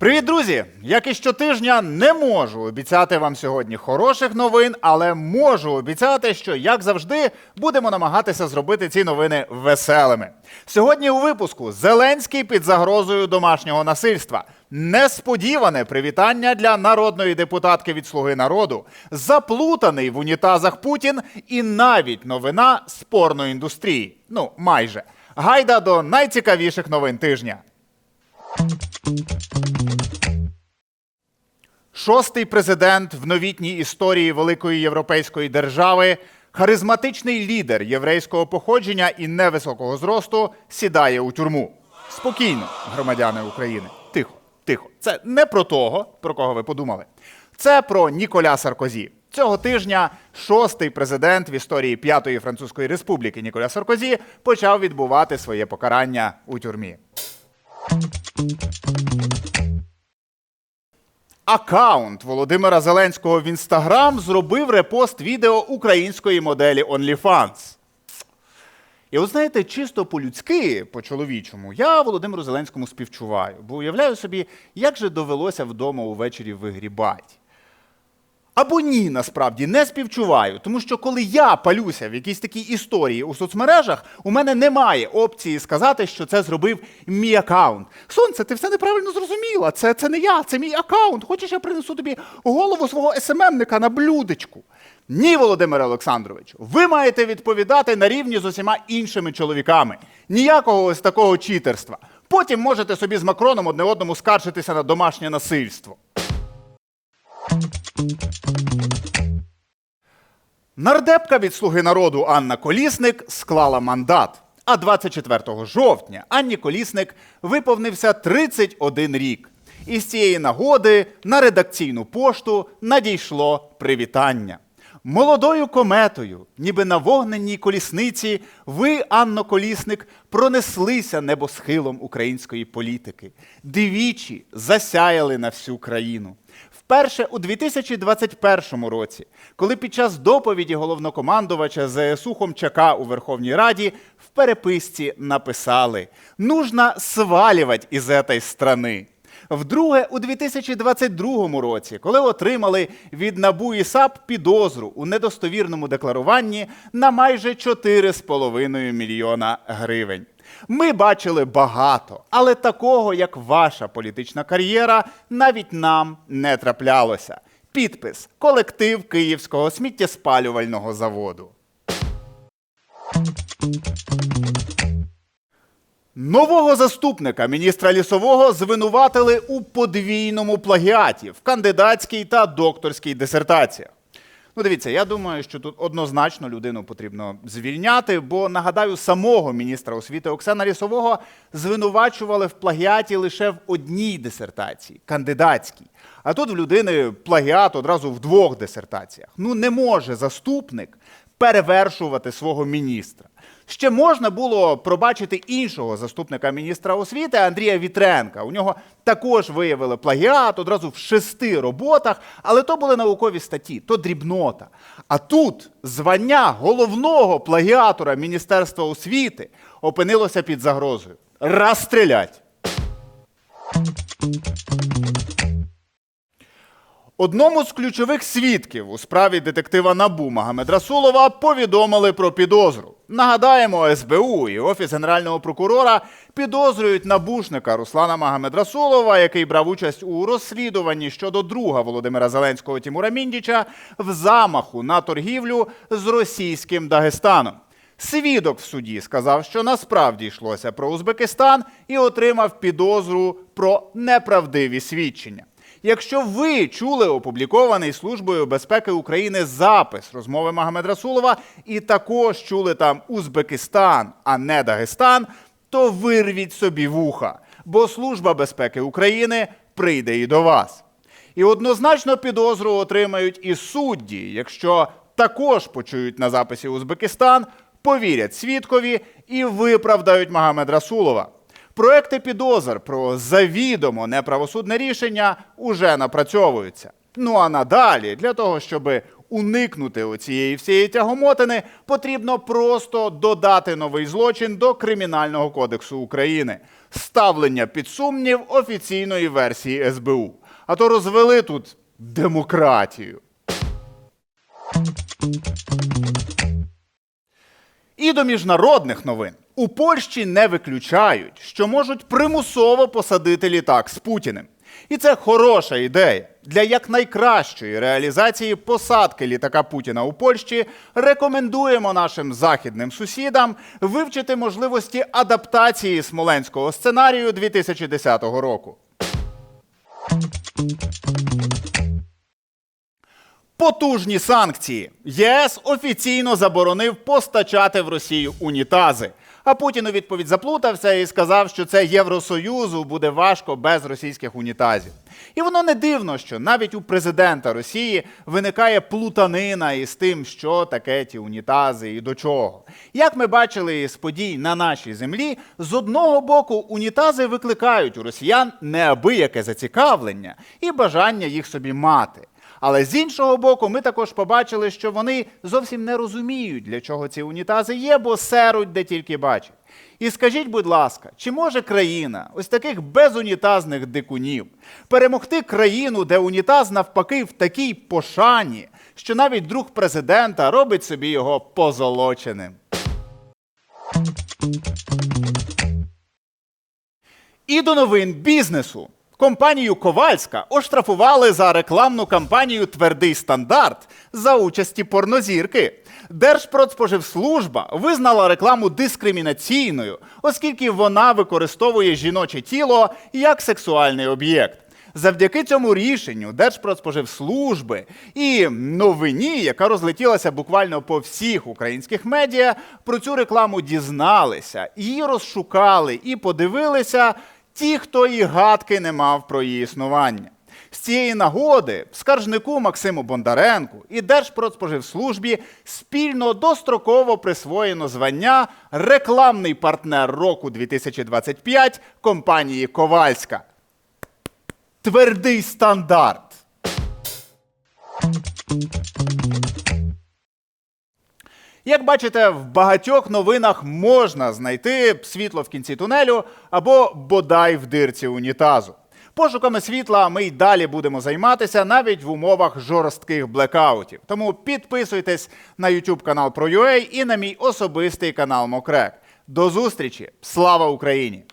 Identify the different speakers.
Speaker 1: Привіт, друзі! Як і щотижня, не можу обіцяти вам сьогодні хороших новин, але можу обіцяти, що, як завжди, будемо намагатися зробити ці новини веселими. Сьогодні у випуску Зеленський під загрозою домашнього насильства. Несподіване привітання для народної депутатки від Слуги народу, заплутаний в унітазах Путін і навіть новина з порноіндустрії. Ну, майже. Гайда до найцікавіших новин тижня. Шостий президент в новітній історії великої європейської держави, харизматичний лідер єврейського походження і невисокого зросту сідає у тюрму. Спокійно, громадяни України. Тихо, тихо. Це не про того, про кого ви подумали. Це про Ніколя Саркозі. Цього тижня шостий президент в історії П'ятої Французької Республіки Ніколя Саркозі почав відбувати своє покарання у тюрмі. Акаунт Володимира Зеленського в інстаграм зробив репост відео української моделі OnlyFans. І от знаєте, чисто по-людськи, по-чоловічому, я Володимиру Зеленському співчуваю, бо уявляю собі, як же довелося вдома увечері вигрібати. Або ні, насправді не співчуваю, тому що коли я палюся в якійсь такій історії у соцмережах, у мене немає опції сказати, що це зробив мій аккаунт. Сонце, ти все неправильно зрозуміла. Це, це не я, це мій аккаунт. Хочеш, я принесу тобі голову свого СММника на блюдечку. Ні, Володимире Олександровичу, ви маєте відповідати на рівні з усіма іншими чоловіками. Ніякого ось такого читерства. Потім можете собі з Макроном одне одному скаржитися на домашнє насильство. Нардепка від Слуги народу Анна Колісник склала мандат. А 24 жовтня Анні Колісник виповнився 31 рік. І з цієї нагоди на редакційну пошту надійшло привітання. Молодою кометою, ніби на вогненній колісниці, ви, Анно Колісник, пронеслися небосхилом української політики. Двічі засяяли на всю країну. Вперше у 2021 році, коли під час доповіді головнокомандувача ЗСУ Хомчака у Верховній Раді в переписці написали «Нужно свалювати із этой страни. Вдруге, у 2022 році, коли отримали від НАБУ і САП підозру у недостовірному декларуванні на майже 4,5 мільйона гривень. Ми бачили багато, але такого, як ваша політична кар'єра, навіть нам не траплялося. Підпис колектив Київського сміттєспалювального заводу. Нового заступника міністра лісового звинуватили у подвійному плагіаті в кандидатській та докторській дисертаціях. Ну, дивіться, я думаю, що тут однозначно людину потрібно звільняти, бо нагадаю, самого міністра освіти Оксана Лісового звинувачували в плагіаті лише в одній дисертації кандидатській. А тут в людини плагіат одразу в двох дисертаціях. Ну не може заступник перевершувати свого міністра. Ще можна було пробачити іншого заступника міністра освіти Андрія Вітренка. У нього також виявили плагіат одразу в шести роботах, але то були наукові статті, то дрібнота. А тут звання головного плагіатора Міністерства освіти опинилося під загрозою. Розстрілять! Одному з ключових свідків у справі детектива Набу Магомед Расулова повідомили про підозру. Нагадаємо, СБУ і Офіс Генерального прокурора підозрюють набушника Руслана Магомед Расулова, який брав участь у розслідуванні щодо друга Володимира Зеленського Тімура Міндіча в замаху на торгівлю з російським Дагестаном. Свідок в суді сказав, що насправді йшлося про Узбекистан і отримав підозру про неправдиві свідчення. Якщо ви чули опублікований Службою безпеки України запис розмови Магомед Расулова і також чули там Узбекистан, а не Дагестан, то вирвіть собі вуха, бо Служба безпеки України прийде і до вас. І однозначно підозру отримають і судді, якщо також почують на записі Узбекистан, повірять свідкові і виправдають Магомед Расулова. Проекти підозр про завідомо неправосудне рішення уже напрацьовуються. Ну а надалі, для того, щоб уникнути оцієї всієї тягомотини, потрібно просто додати новий злочин до Кримінального кодексу України ставлення під сумнів офіційної версії СБУ. А то розвели тут демократію. І до міжнародних новин у Польщі не виключають, що можуть примусово посадити літак з Путіним. І це хороша ідея. Для якнайкращої реалізації посадки літака Путіна у Польщі рекомендуємо нашим західним сусідам вивчити можливості адаптації смоленського сценарію 2010 року. Потужні санкції. ЄС офіційно заборонив постачати в Росію унітази. А Путін у відповідь заплутався і сказав, що це Євросоюзу буде важко без російських унітазів. І воно не дивно, що навіть у президента Росії виникає плутанина із тим, що таке ті унітази і до чого. Як ми бачили з подій на нашій землі, з одного боку унітази викликають у росіян неабияке зацікавлення і бажання їх собі мати. Але з іншого боку, ми також побачили, що вони зовсім не розуміють, для чого ці унітази є, бо серуть де тільки бачать. І скажіть, будь ласка, чи може країна, ось таких безунітазних дикунів, перемогти країну, де унітаз навпаки в такій пошані, що навіть друг президента робить собі його позолоченим? І до новин бізнесу. Компанію Ковальська оштрафували за рекламну кампанію Твердий стандарт за участі порнозірки. Держпродспоживслужба визнала рекламу дискримінаційною, оскільки вона використовує жіноче тіло як сексуальний об'єкт. Завдяки цьому рішенню Держпродспоживслужби і новині, яка розлетілася буквально по всіх українських медіа, про цю рекламу дізналися, її розшукали і подивилися ті, хто і гадки не мав про її існування. З цієї нагоди скаржнику Максиму Бондаренку і Держпродспоживслужбі спільно достроково присвоєно звання рекламний партнер року 2025 компанії Ковальська. Твердий стандарт. Як бачите, в багатьох новинах можна знайти світло в кінці тунелю або бодай в дирці унітазу. Пошуками світла ми й далі будемо займатися навіть в умовах жорстких блекаутів. Тому підписуйтесь на YouTube канал ProUA і на мій особистий канал Мокрек. До зустрічі! Слава Україні!